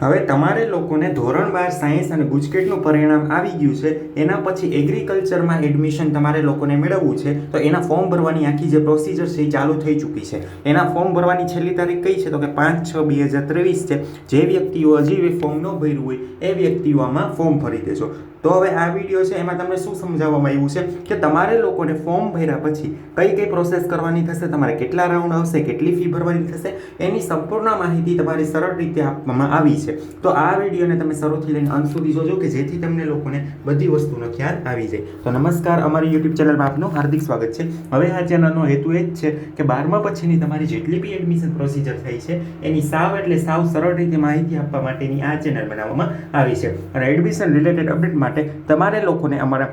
હવે તમારે લોકોને ધોરણ બાર સાયન્સ અને ગુજકેટનું પરિણામ આવી ગયું છે, એના પછી એગ્રીકલ્ચરમાં એડમિશન તમારે લોકોને મેળવવું છે, તો એના ફોર્મ ભરવાની આખી જે પ્રોસિજર છે એ ચાલુ થઈ ચૂકી છે. એના ફોર્મ ભરવાની છેલ્લી તારીખ કઈ છે? તો કે પાંચ છ બે હજાર ત્રેવીસ છે. જે વ્યક્તિઓ હજી ફોર્મ ન ભર્યું હોય, એ વ્યક્તિઓ આમાં ફોર્મ ભરી દેજો. તો હવે આ વીડિયો છે, એમાં તમને શું સમજાવવામાં આવ્યું છે કે તમારે લોકોને ફોર્મ ભર્યા પછી કઈ કઈ પ્રોસેસ કરવાની થશે, તમારે કેટલા રાઉન્ડ આવશે, કેટલી ફી ભરવાની થશે, એની સંપૂર્ણ માહિતી તમારી સરળ રીતે આપવામાં આવી છે. તો આ વિડીયોને તમે શરૂથી લઈને અંત સુધી જોજો કે જેથી તમને લોકોને બધી વસ્તુનો ખ્યાલ આવી જાય. તો નમસ્કાર, અમારી યુટ્યુબ ચેનલમાં આપનું હાર્દિક સ્વાગત છે. હવે આ ચેનલનો હેતુ એ જ છે કે બારમા પછીની તમારી જેટલી બી એડમિશન પ્રોસિજર થઈ છે, એની સાવ એટલે સાવ સરળ રીતે માહિતી આપવા માટેની આ ચેનલ બનાવવામાં આવી છે. અને એડમિશન રિલેટેડ અપડેટ માટે તમારે લોકોને અમારા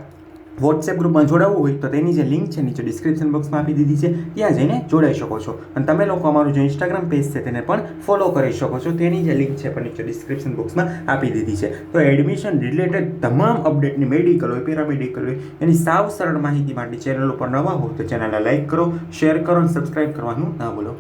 વોટ્સએપ ગ્રુપમાં જોડાવવું હોય તો તેની જે લિંક છે નીચે ડિસ્ક્રિપ્શન બોક્સમાં આપી દીધી છે. ત્યાં જઈને જોડાઈ શકો છો. અને તમે લોકો અમારું જે ઇન્સ્ટાગ્રામ પેજ છે તેને પણ ફોલો કરી શકો છો. તેની જે લિંક છે પણ નીચે ડિસ્ક્રિપ્શન બોક્સમાં આપી દીધી છે. તો એડમિશન રિલેટેડ તમામ અપડેટની મેડિકલ હોય પેરામેડિકલ હોય, એની સાવ સરળ માહિતી માટે ચેનલ ઉપર નવા હોય તો ચેનલને લાઇક કરો શેર કરો અને સબસ્ક્રાઇબ કરવાનું ના ભૂલો.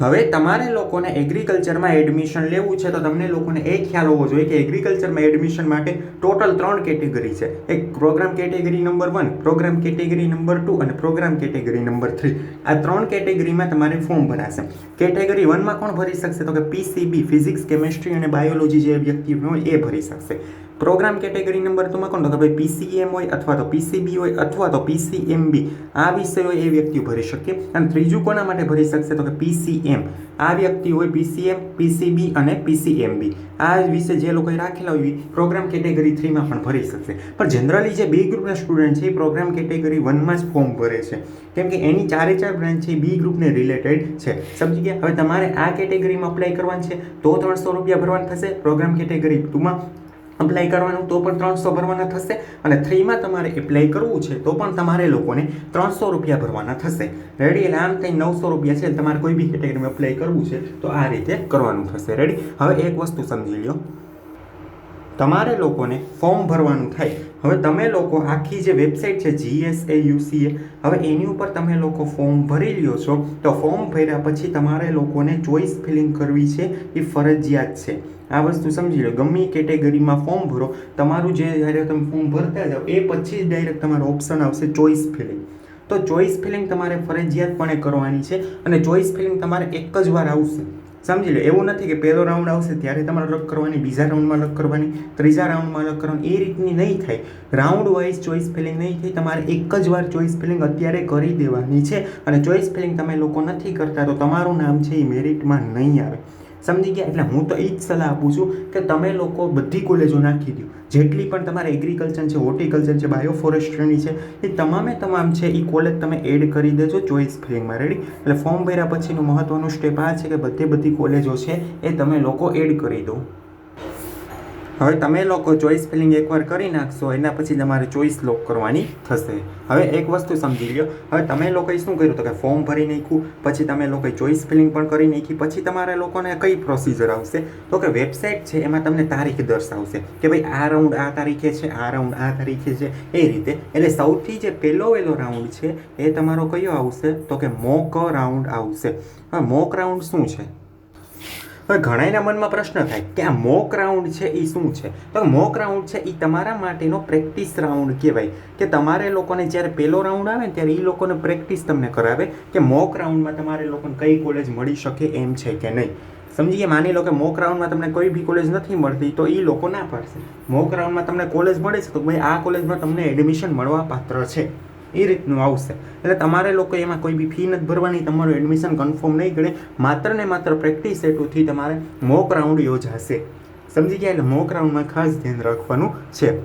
હવે તમારે લોકોને એગ્રીકલ્ચરમાં એડમિશન લેવું છે તો તમને લોકોને એ ખ્યાલ હોવો જોઈએ કે એગ્રીકલ્ચરમાં એડમિશન માટે ટોટલ ત્રણ કેટેગરી છે. એક program category number one program category number two અને પ્રોગ્રામ કેટેગરી નંબર થ્રી આ ત્રણ કેટેગરીમાં તમારે ફોર્મ ભરાશે. કેટેગરી વનમાં કોણ ભરી શકશે? તો કે પીસીબી ફિઝિક્સ કેમેસ્ટ્રી અને બાયોલોજી જે વ્યક્તિ હોય એ ભરી શકશે. પ્રોગ્રામ કેટેગરી નંબર તમે કોણ તો કે ભાઈ પીસીએમ હોય અથવા તો પીસીબી હોય અથવા તો પીસીએમબી આ વિષયો એ વ્યક્તિઓ ભરી શકે. અને ત્રીજું કોના માટે ભરી શકશે? તો કે પીસીએમ આ વ્યક્તિ હોય પીસીએમ પીસીબી અને પીસીએમબી આ વિશે જે લોકોએ રાખેલા હોય પ્રોગ્રામ કેટેગરી થ્રીમાં પણ ભરી શકશે. પણ જનરલી જે બી ગ્રુપના સ્ટુડન્ટ છે એ પ્રોગ્રામ કેટેગરી વનમાં જ ફોર્મ ભરે છે. કેમ કે એની ચારે ચાર બ્રાન્ચ છે બી ગ્રુપને રિલેટેડ છે. સમજી ગયા? હવે તમારે આ કેટેગરીમાં અપ્લાય કરવાની છે તો ત્રણસો રૂપિયા ભરવાના થશે. પ્રોગ્રામ કેટેગરી ટુમાં અપ્લાય કરવાનું તો પણ ત્રણસો ભરવાના થશે અને થ્રીમાં તમારે એપ્લાય કરવું છે તો પણ તમારે લોકોને ત્રણસો રૂપિયા ભરવાના થશે. રેડી એટલે આમ કંઈ નવસો રૂપિયા છે, તમારે કોઈ બી કેટેગરીમાં એપ્લાય કરવું છે તો આ રીતે કરવાનું થશે. રેડી હવે એક વસ્તુ સમજી લ્યો. તમારે લોકોને ફોર્મ ભરવાનું થાય હવે તમે લોકો આખી જે વેબસાઇટ છે જીએસએ યુસીએ હવે એની ઉપર તમે લોકો ફોર્મ ભરી લ્યો છો, તો ફોર્મ ભર્યા પછી તમારે લોકોને ચોઈસ ફિલિંગ કરવી છે, એ ફરજિયાત છે. આ વસ્તુ સમજી લો ગમે કેટેગરીમાં ફોર્મ ભરો, તમારું જે જ્યારે તમે ફોર્મ ભરતા જાઓ, એ પછી ડાયરેક્ટ તમારો ઓપ્શન આવશે ચોઈસ ફિલિંગ. તો ચોઈસ ફિલિંગ તમારે ફરજિયાતપણે કરવાની છે, અને ચોઈસ ફિલિંગ તમારે એક જ વાર આવશે. સમજી લો, એવું નથી કે પહેલો રાઉન્ડ આવશે ત્યારે તમારે લગ કરવાની, બીજા રાઉન્ડમાં લગ કરવાની, ત્રીજા રાઉન્ડમાં લગ કરવાની, એ રીતની નહીં થાય. રાઉન્ડ વાઇઝ ચોઈસ ફિલિંગ નહીં થાય, તમારે એક જ વાર ચોઈસ ફિલિંગ અત્યારે કરી દેવાની છે. અને ચોઈસ ફિલિંગ તમે લોકો નથી કરતા, તો તમારું નામ છે એ મેરિટમાં નહીં આવે. સમજી ગયા? એટલે હું તો એ જ સલાહ આપું છું કે તમે લોકો બધી કોલેજો નાખી દો. જેટલી પણ તમારે એગ્રીકલ્ચર છે હોર્ટિકલ્ચર છે બાયોફોરેસ્ટ્રીની છે, એ તમામે તમામ છે એ કોલેજ તમે એડ કરી દેજો ચોઈસ ફિલિંગમાં રેડી એટલે ફોર્મ ભર્યા પછીનું મહત્ત્વનું સ્ટેપ આ છે કે બધી બધી કોલેજો છે એ તમે લોકો એડ કરી દો. હવે તમે લોકો ચોઈસ ફિલિંગ એકવાર કરી નાખશો, એના પછી તમારે ચોઈસ લોક કરવાની થશે. હવે એક વસ્તુ સમજી લ્યો, હવે તમે લોકોએ શું કર્યું તો કે ફોર્મ ભરી નાખ્યું, પછી તમે લોકોએ ચોઈસ ફિલિંગ પણ કરી નાખી, પછી તમારે લોકોને કઈ પ્રોસિજર આવશે? તો કે વેબસાઇટ છે, એમાં તમને તારીખ દર્શાવશે કે ભાઈ આ રાઉન્ડ આ તારીખે છે, આ રાઉન્ડ આ તારીખે છે, એ રીતે. એટલે સૌથી જે પહેલો વહેલો રાઉન્ડ છે, એ તમારો કયો આવશે? તો કે મોક રાઉન્ડ આવશે. હવે મોક રાઉન્ડ શું છે? હવે ઘણાના મનમાં પ્રશ્ન થાય કે આ મોક રાઉન્ડ છે એ શું છે? તો મોક રાઉન્ડ છે એ તમારા માટેનો પ્રેક્ટિસ રાઉન્ડ કહેવાય. કે તમારે લોકોને જ્યારે પહેલો રાઉન્ડ આવે ને ત્યારે એ લોકોને પ્રેક્ટિસ તમને કરાવે કે મોક રાઉન્ડમાં તમારે લોકોને કઈ કોલેજ મળી શકે, એમ છે કે નહીં. સમજી ગયા? માની લો કે મોક રાઉન્ડમાં તમને કોઈ બી કોલેજ નથી મળતી, તો એ લોકો ના પાડશે. મોક રાઉન્ડમાં તમને કોલેજ મળે છે, તો ભાઈ આ કોલેજમાં તમને એડમિશન મળવા પાત્ર છે. એ રીતનું આવશે. એટલે તમારે લોકો એમાં કોઈ બી ફી નથી ભરવાની, તમારું એડમિશન કન્ફર્મ નહીં કરે. માત્ર ને માત્ર પ્રેક્ટિસ હેતુથી તમારે મોક રાઉન્ડ યોજાશે. સમજી ગયા? એટલે મોક રાઉન્ડમાં ખાસ ધ્યાન રાખવાનું છે.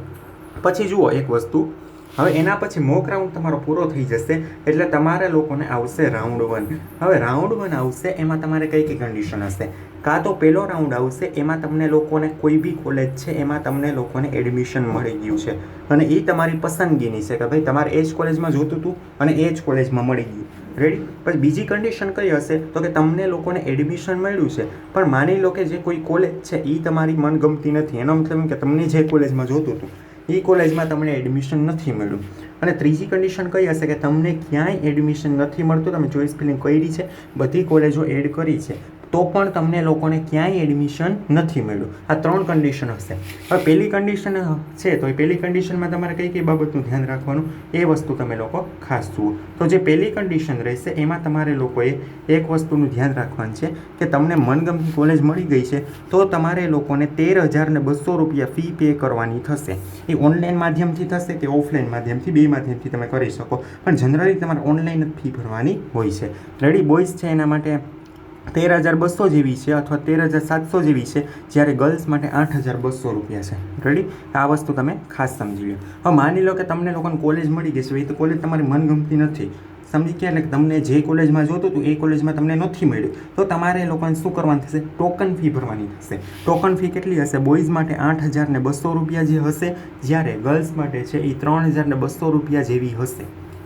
પછી જુઓ એક વસ્તુ. હવે એના પછી મોક રાઉન્ડ તમારો પૂરો થઈ જશે એટલે તમારે લોકોને આવશે રાઉન્ડ વન હવે રાઉન્ડ વન આવશે, એમાં તમારે કઈ કઈ કન્ડિશન હશે? કાં તો પહેલો રાઉન્ડ આવશે, એમાં તમને લોકોને કોઈ બી કોલેજ છે, એમાં તમને લોકોને એડમિશન મળી ગયું છે. અને એ તમારી પસંદગીની છે કે ભાઈ તમારે એ જ કોલેજમાં જોતું હતું અને એ જ કોલેજમાં મળી ગયું. રેડી પછી બીજી કન્ડિશન કઈ હશે? તો કે તમને લોકોને એડમિશન મળ્યું છે. પણ માની લો કે જે કોઈ કોલેજ છે એ તમારી મનગમતી નથી. એનો મતલબ કે તમને જે કોલેજમાં જોતું હતું એ કોલેજમાં તમને એડમિશન નથી મળ્યું. અને ત્રીજી કન્ડિશન કઈ હશે કે તમને ક્યાંય એડમિશન નથી મળતું? તમે ચોઈસ ફિલિંગ કરી છે. બધી કોલેજો એડ કરી છે. તો પણ તમને લોકોને ક્યાંય એડમિશન નથી મળ્યું. આ ત્રણ કન્ડિશન હશે. હવે પહેલી કન્ડિશન છે, તો એ પહેલી કન્ડિશનમાં તમારે કઈ કઈ બાબતનું ધ્યાન રાખવાનું? એ વસ્તુ તમે લોકો ખાસ જુઓ. તો જે પહેલી કન્ડિશન રહેશે, એમાં તમારે લોકોએ એક વસ્તુનું ધ્યાન રાખવાનું છે કે તમને મનગમતી કોલેજ મળી ગઈ છે, તો તમારે લોકોને તેર હજાર ને બસો રૂપિયા ફી પે કરવાની થશે. એ ઓનલાઈન માધ્યમથી થશે કે ઓફલાઈન માધ્યમથી? બે માધ્યમથી તમે કરી શકો. પણ જનરલી તમારે ઓનલાઈન જ ફી ભરવાની હોય છે. રેડી બોયઝ છે એના માટે? તેર હજાર બસો જેવી છે અથવા તેર હજાર સાતસો જેવી છે, જ્યારે ગર્લ્સ માટે આઠ હજાર બસો રૂપિયા છે. રેડી આ વસ્તુ તમે ખાસ સમજી લો હવે માની લો કે તમને લોકોને કોલેજ મળી ગઈ છે, એ તો કોલેજ તમારી મનગમતી નથી. સમજી ગયા એટલે તમને જે કોલેજમાં જોતું હતું, એ કોલેજમાં તમને નથી મળ્યું. તો તમારે લોકોને શું કરવાનું થશે? ટોકન ફી ભરવાની થશે. ટોકન ફી કેટલી હશે? બોયઝ માટે આઠ હજાર ને બસો રૂપિયા જે હશે, જ્યારે ગર્લ્સ માટે છે, એ ત્રણ હજાર ને બસો રૂપિયા જેવી હશે.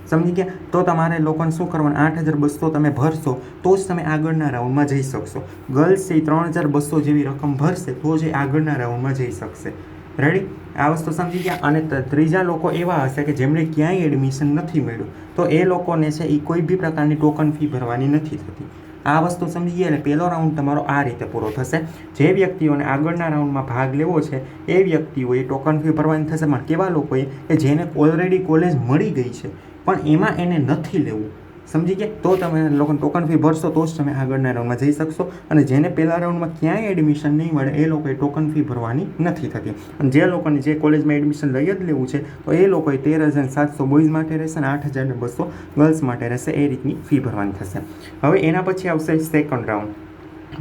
સમજી ગયા? તો તમારે લોકોને શું કરવાનું? આઠ હજાર બસો તમે ભરશો, તો જ તમે આગળના રાઉન્ડમાં જઈ શકશો. ગર્લ્સ એ ત્રણ હજાર બસો જેવી રકમ ભરશે, તો જ એ આગળના રાઉન્ડમાં જઈ શકશે. રેડી આ વસ્તુ સમજી ગયા? અને ત્રીજા લોકો એવા હશે કે જેમણે ક્યાંય એડમિશન નથી મળ્યું. તો એ લોકોને છે એ કોઈ બી પ્રકારની ટોકન ફી ભરવાની નથી થતી. આ વસ્તુ સમજી ગયા? એટલે પહેલો રાઉન્ડ તમારો આ રીતે પૂરો થશે. જે વ્યક્તિઓને આગળના રાઉન્ડમાં ભાગ લેવો છે, એ વ્યક્તિઓએ ટોકન ફી ભરવાની થશે. પણ કેવા લોકોએ? કે જેને ઓલરેડી કોલેજ મળી ગઈ છે. પણ એમાં એને નથી લેવું. સમજી ગયા? તો તમે લોકોને ટોકન ફી ભરશો, તો જ તમે આગળના રાઉન્ડમાં જઈ શકશો. અને જેને પહેલા રાઉન્ડમાં ક્યાંય એડમિશન નહીં મળે, એ લોકોએ ટોકન ફી ભરવાની નથી થતી. અને જે લોકોને જે કોલેજમાં એડમિશન લઈ જ લેવું છે, તો એ લોકોએ તેર હજાર સાતસો બોયઝ માટે રહેશે અને આઠ હજાર બસો ગર્લ્સ માટે રહેશે, એ રીતની ફી ભરવાની થશે. હવે એના પછી આવશે સેકન્ડ રાઉન્ડ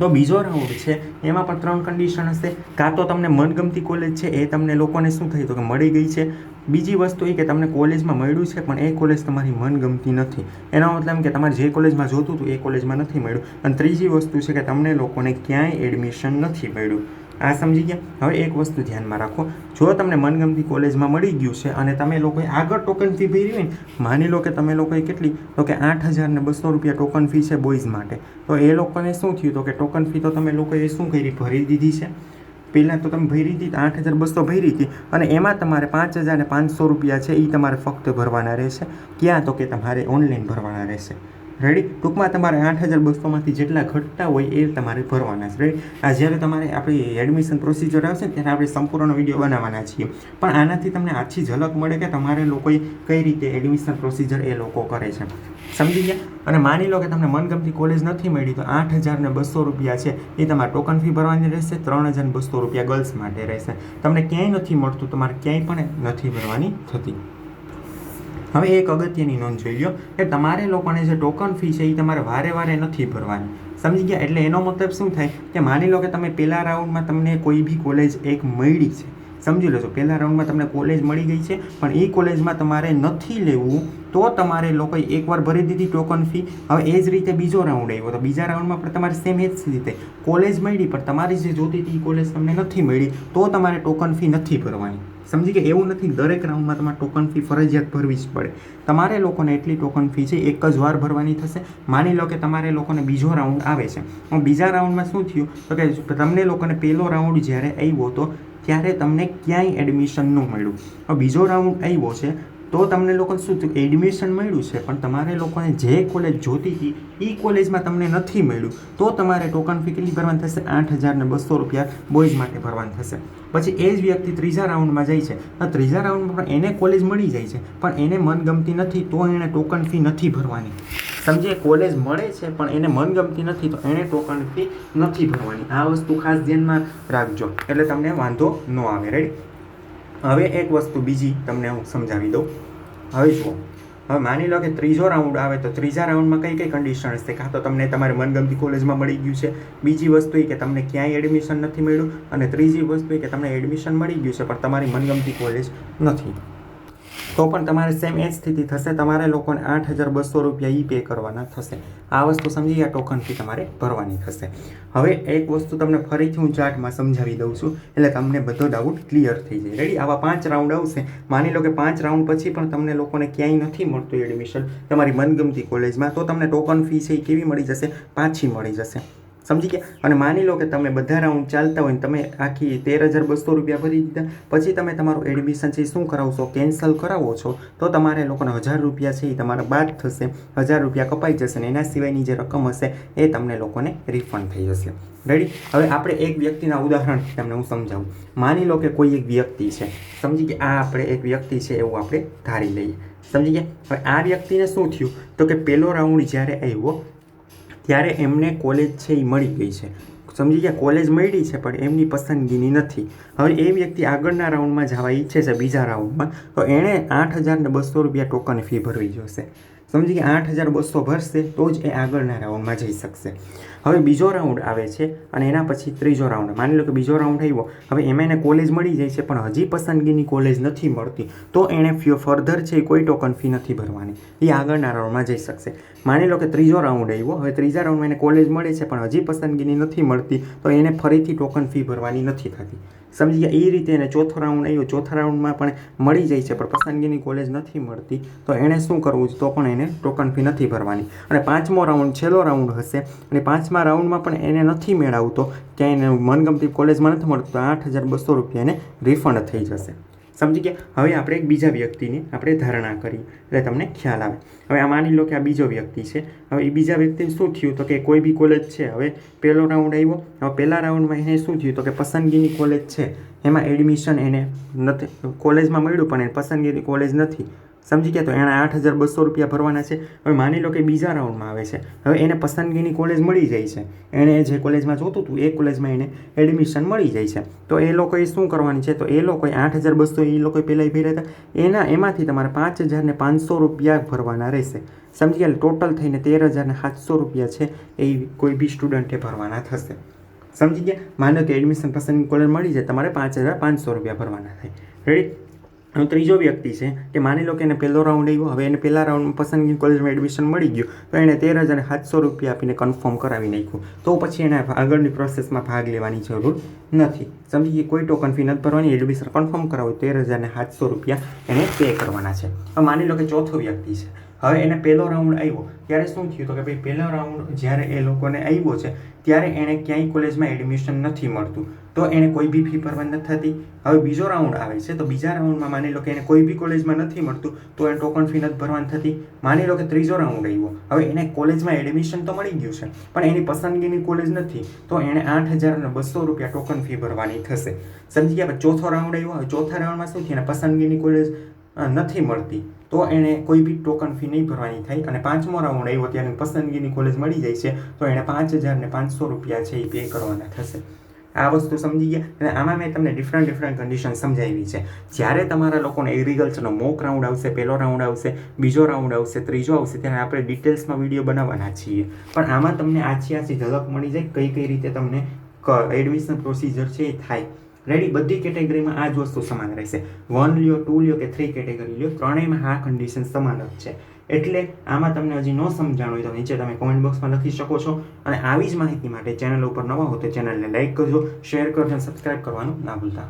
તો બીજો રાઉન્ડ છે, એમાં પણ ત્રણ કન્ડિશન હશે. કાં તો તમને મનગમતી કોલેજ છે, એ તમને લોકોને શું થઈ તો કે મળી ગઈ છે. બીજી વસ્તુ એ કે તમને કોલેજમાં મળ્યું છે, પણ એ કોલેજ તમારી મનગમતી નથી. એનો મતલબ કે તમારે જે કોલેજમાં જોતું હતું એ કોલેજમાં નથી મળ્યું. અને ત્રીજી વસ્તુ છે કે તમને લોકોને ક્યાંય એડમિશન નથી મળ્યું. આ સમજી ગયા? હવે એક વસ્તુ ધ્યાનમાં રાખો. જો તમને મનગમતી કોલેજમાં મળી ગયું છે અને તમે લોકોએ આગળ ટોકન ફી ભરી હોય ને, માની લો કે તમે લોકોએ કેટલી? તો કે આઠ હજાર ને બસો રૂપિયા ટોકન ફી છે બોયઝ માટે. તો એ લોકોને શું થયું? તો કે ટોકન ફી તો તમે લોકોએ શું કરી? ભરી દીધી છે. પહેલાં તો તમે ભરી હતી, આઠ હજાર બસો ભરી હતી અને એમાં તમારે પાંચ હજાર ને પાંચસો રૂપિયા છે એ તમારે ફક્ત ભરવાના રહેશે. ક્યાં તો કે તમારે ઓનલાઈન ભરવાના રહેશે. રેડી ટૂંકમાં તમારે આઠ હજાર બસોમાંથી જેટલા ઘટતા હોય એ તમારે ભરવાના છે. રેડી આ જ્યારે તમારે આપણી એડમિશન પ્રોસિજર આવશે ત્યારે આપણે સંપૂર્ણ વીડિયો બનાવવાના છીએ. પણ આનાથી તમને આછી ઝલક મળે કે તમારે લોકોએ કઈ રીતે એડમિશન પ્રોસિજર એ લોકો કરે છે. સમજી ગયા? અને માની લો કે તમને મનગમતી કોલેજ નથી મળી, તો આઠ હજાર ને બસો રૂપિયા છે. એ તમારે ટોકન ફી ભરવાની રહેશે, ત્રણ હજાર બસો રૂપિયા ગર્લ્સ માટે રહેશે. તમને ક્યાંય નથી મળતું, તમારે ક્યાંય પણ નથી ભરવાની થતી. હવે એક અગત્યની નોંધ જોઈ લો, કે તમારે લોકોને જે ટોકન ફી છે, એ તમારે વારે વારે નથી ભરવાની. સમજી ગયા? એટલે એનો મતલબ શું થાય? કે માની લો કે તમે પહેલા રાઉન્ડમાં તમને કોઈ બી કોલેજ એક મળી છે. સમજી લેજો પહેલા રાઉન્ડમાં તમને કોલેજ મળી ગઈ છે, પણ એ કોલેજમાં તમારે નથી લેવું, તો તમારે લોકોએ એકવાર ભરી દીધી ટોકન ફી હવે એ જ રીતે બીજો રાઉન્ડ આવ્યો, તો બીજા રાઉન્ડમાં પણ તમારે સેમ એ જ રીતે કોલેજ મળી, પણ તમારી જે જોતી હતી એ કોલેજ તમને નથી મળી, તો તમારે ટોકન ફી નથી ભરવાની. સમજી કે એવું નથી દરેક રાઉન્ડમાં તમારે ટોકન ફી ફરજિયાત ભરવી જ પડે. તમારે લોકોને એટલી ટોકન ફી છે, એક જ વાર ભરવાની થશે. માની લો કે તમારે લોકોને બીજો રાઉન્ડ આવે છે. બીજા રાઉન્ડમાં શું થયું? તો કે તમને લોકોને પહેલો રાઉન્ડ જ્યારે આવ્યો, તો ત્યારે તમને ક્યાંય એડમિશન ન મળ્યું. હવે બીજો રાઉન્ડ આવ્યો છે. તો તમને લોકોને શું એડમિશન મળ્યું છે, પણ તમારે લોકોને જે કોલેજ જોતી હતી એ કોલેજમાં તમને નથી મળ્યું. તો તમારે ટોકન ફી કેટલી ભરવાની થશે? આઠ હજાર ને બસો રૂપિયા બોયઝ માટે ભરવાની થશે. પછી એ જ વ્યક્તિ ત્રીજા રાઉન્ડમાં જાય છે. તો ત્રીજા રાઉન્ડમાં પણ એને કોલેજ મળી જાય છે, પણ એને મનગમતી નથી, તો એણે ટોકન ફી નથી ભરવાની. સમજે? કોલેજ મળે છે, પણ એને મનગમતી નથી, તો એણે ટોકન ફી નથી ભરવાની. આ વસ્તુ ખાસ ધ્યાનમાં રાખજો. એટલે તમને વાંધો ન આવે. રેડી હવે એક વસ્તુ બીજી તમને હું સમજાવી દઉં. હવે જુઓ. હવે માની લો કે ત્રીજો રાઉન્ડ આવે તો ત્રીજા રાઉન્ડમાં કઈ કઈ કન્ડિશન હશે કાં તો તમને તમારી મનગમતી કોલેજમાં મળી ગયું છે. બીજી વસ્તુ એ કે તમને ક્યાંય એડમિશન નથી મળ્યું અને ત્રીજી વસ્તુ એ કે તમને એડમિશન મળી ગયું છે, પણ તમારી મનગમતી કોલેજ નથી. તો પણ તમારે સેમ એ જ સ્થિતિ થશે. તમારે લોકોને આઠ હજાર બસો રૂપિયા ઈ પે કરવાના થશે. આ વસ્તુ સમજી આ ટોકન ફી તમારે ભરવાની થશે. હવે એક વસ્તુ તમને ફરીથી હું ચાર્ટમાં સમજાવી દઉં છું. એટલે તમને બધો ડાઉટ ક્લિયર થઈ જાય. રેડી આવા પાંચ રાઉન્ડ આવશે. માની લો કે પાંચ રાઉન્ડ પછી પણ તમને લોકોને ક્યાંય નથી મળતું એડમિશન તમારી મનગમતી કોલેજમાં તો તમને ટોકન ફી છે એ કેવી મળી જશે? પાછી મળી જશે. સમજી ગયા? અને માની લો કે તમે બધા રાઉન્ડ ચાલતા હોય તમે આખી તેર હજાર બસો રૂપિયા ભરી દીધા, પછી તમે તમારું એડમિશન છે શું કરાવશો? કેન્સલ કરાવો છો? તો તમારે લોકોને હજાર રૂપિયા છે એ તમારા બાદ થશે. હજાર રૂપિયા કપાઈ જશે ને એના સિવાયની જે રકમ હશે એ તમને લોકોને રિફંડ થઈ જશે. રેડી હવે આપણે એક વ્યક્તિના ઉદાહરણથી તમને હું સમજાવું. માની લો કે કોઈ એક વ્યક્તિ છે. સમજી કે આ આપણે એક વ્યક્તિ છે એવું આપણે ધારી લઈએ. સમજી ગયા? હવે આ વ્યક્તિને શું થયું? તો કે પહેલો રાઉન્ડ જ્યારે આવ્યો ત્યારે એમને કોલેજ છે એ મળી ગઈ છે. સમજી ગયા કોલેજ મળી છે, પણ એમની પસંદગીની નથી. હવે એ વ્યક્તિ આગળના રાઉન્ડમાં જવા ઈચ્છે છે બીજા રાઉન્ડમાં તો એણે આઠ હજાર ને બસો રૂપિયા ટોકન ફી ભરવી જોશે. સમજી ગયા, આઠ હજાર બસો ભરશે, તો જ એ આગળના રાઉન્ડમાં જઈ શકશે. હવે બીજો રાઉન્ડ આવે છે અને એના પછી ત્રીજો રાઉન્ડ. માની લો કે બીજો રાઉન્ડ આવ્યો, હવે એમાં એને કોલેજ મળી જાય છે, પણ હજી પસંદગીની કોલેજ નથી મળતી. તો એણે ફી ફર્ધર છે કોઈ ટોકન ફી નથી ભરવાની. એ આગળના રાઉન્ડમાં જઈ શકશે. માની લો કે ત્રીજો રાઉન્ડ આવ્યો, હવે ત્રીજા રાઉન્ડમાં એને કોલેજ મળે છે, પણ હજી પસંદગીની નથી મળતી, તો એને ફરીથી ટોકન ફી ભરવાની નથી થતી. સમજી ગયા એ રીતે એને ચોથો રાઉન્ડ આવ્યો ચોથા રાઉન્ડમાં પણ મળી જાય છે, પણ પસંદગીની કોલેજ નથી મળતી. તો એણે શું કરવું તો પણ એને ટોકન ફી નથી ભરવાની. અને પાંચમો રાઉન્ડ છેલ્લો રાઉન્ડ હશે, અને પાંચમા રાઉન્ડમાં પણ એને નથી મેળવતો. ક્યાંય એને મનગમતી કોલેજમાં નથી મળતું, તો આઠ હજાર બસો રૂપિયા એને રિફંડ થઈ જશે. સમજી ગયા? હવે આપણે એક બીજા વ્યક્તિની આપણે ધારણા કરી. એટલે તમને ખ્યાલ આવે. હવે આ માની લો કે આ બીજો વ્યક્તિ છે. હવે એ બીજા વ્યક્તિને શું થયું? તો કે કોઈ બી કોલેજ છે. હવે પહેલો રાઉન્ડ આવ્યો. હવે પહેલા રાઉન્ડમાં એને શું થયું? તો કે પસંદગીની કોલેજ છે. એમાં એડમિશન એને નથી કોલેજમાં મળ્યું પણ એને પસંદગીની કોલેજ નથી. સમજી ગયા તો એણે આઠ હજાર બસો રૂપિયા ભરવાના છે. હવે માની લો કે બીજા રાઉન્ડમાં આવે છે. હવે એને પસંદગીની કોલેજ મળી જાય છે. એણે જે કોલેજમાં જોતું હતું, એ કોલેજમાં એને એડમિશન મળી જાય છે. તો એ લોકોએ શું કરવાની છે? તો એ લોકોએ આઠ હજાર બસો એ લોકોએ પહેલાં ભર્યા હતા. એના, એમાંથી તમારે પાંચ હજારને પાંચસો રૂપિયા ભરવાના રહેશે. સમજી ગયા? ટોટલ થઈને તેર હજારને સાતસો રૂપિયા છે એ કોઈ બી સ્ટુડન્ટે ભરવાના થશે. સમજી ગયા? માનો કે એડમિશન પસંદગી કોલેજ મળી જાય, તમારે પાંચ હજાર પાંચસો રૂપિયા ભરવાના થાય. રેડી ત્રીજો વ્યક્તિ છે કે માની લો કે એને પહેલો રાઉન્ડ આવ્યો હવે એને પહેલા રાઉન્ડમાં પસંદગી કોલેજમાં એડમિશન મળી ગયું, તો એણે તેર હજાર સાતસો રૂપિયા આપીને કન્ફર્મ કરાવી નાખ્યું. તો પછી એને આગળની પ્રોસેસમાં ભાગ લેવાની જરૂર નથી. સમજી ગઈ કોઈ ટોકન ફી નથી ભરવાની એડમિશન કન્ફર્મ કરાવો, તેર હજારને સાતસો રૂપિયા એણે પે કરવાના છે. માની લો કે ચોથો વ્યક્તિ છે. હવે એને પહેલો રાઉન્ડ આવ્યો ત્યારે શું થયું તો કે ભાઈ, પહેલો રાઉન્ડ જ્યારે એ લોકોને આવ્યો છે, ત્યારે એણે ક્યાંય કોલેજમાં એડમિશન નથી મળતું. તો એણે કોઈ બી ફી ભરવાની નથી થતી. હવે બીજો રાઉન્ડ આવે છે, તો બીજા રાઉન્ડમાં માની લો કે એને કોઈ બી કોલેજમાં નથી મળતું, તો એને ટોકન ફી નથી ભરવાની થતી. માની લો કે ત્રીજો રાઉન્ડ આવ્યો હવે એને કોલેજમાં એડમિશન તો મળી ગયું છે, પણ એની પસંદગીની કોલેજ નથી. તો એણે આઠ હજાર અને બસો રૂપિયા ટોકન ફી ભરવાની થશે. સમજી ગયા? ચોથો રાઉન્ડ આવ્યો હવે ચોથા રાઉન્ડમાં શું થયું? એને પસંદગીની કોલેજ નથી મળતી, તો એણે કોઈ બી ટોકન ફી નહીં ભરવાની થાય અને પાંચમો રાઉન્ડ આવ્યો ત્યારે પસંદગીની કોલેજ મળી જાય છે, તો એણે પાંચ હજાર ને પાંચસો રૂપિયા છે એ પે કરવાના થશે. આ વસ્તુ સમજી ગયા? અને આમાં મેં તમને ડિફરન્ટ ડિફરન્ટ કન્ડિશન સમજાવી છે. જ્યારે તમારા લોકોને એગ્રીકલ્ચરનો મોક રાઉન્ડ આવશે, પહેલો રાઉન્ડ આવશે, બીજો રાઉન્ડ આવશે, ત્રીજો આવશે, ત્યારે આપણે ડિટેલ્સમાં વીડિયો બનાવવાના છીએ. પણ આમાં તમને આછી આછી ઝલક મળી જાય કઈ કઈ રીતે તમને એડમિશન પ્રોસિજર છે એ થાય. રેડી બધી કેટેગરીમાં આ જ વસ્તુ સમાન રહેશે. વન લ્યો ટુ લ્યો કે થ્રી કેટેગરી લ્યો, ત્રણેયમાં આ કન્ડિશન સમાન જ છે. એટલે આમાં તમને હજી ન સમજાણું હોય તો નીચે તમે કોમેન્ટ બોક્સમાં લખી શકો છો અને આવી જ માહિતી માટે ચેનલ ઉપર નવા હો તો ચેનલને લાઇક કરજો શેર કરજો અને સબસ્ક્રાઇબ કરવાનું ના ભૂલતા.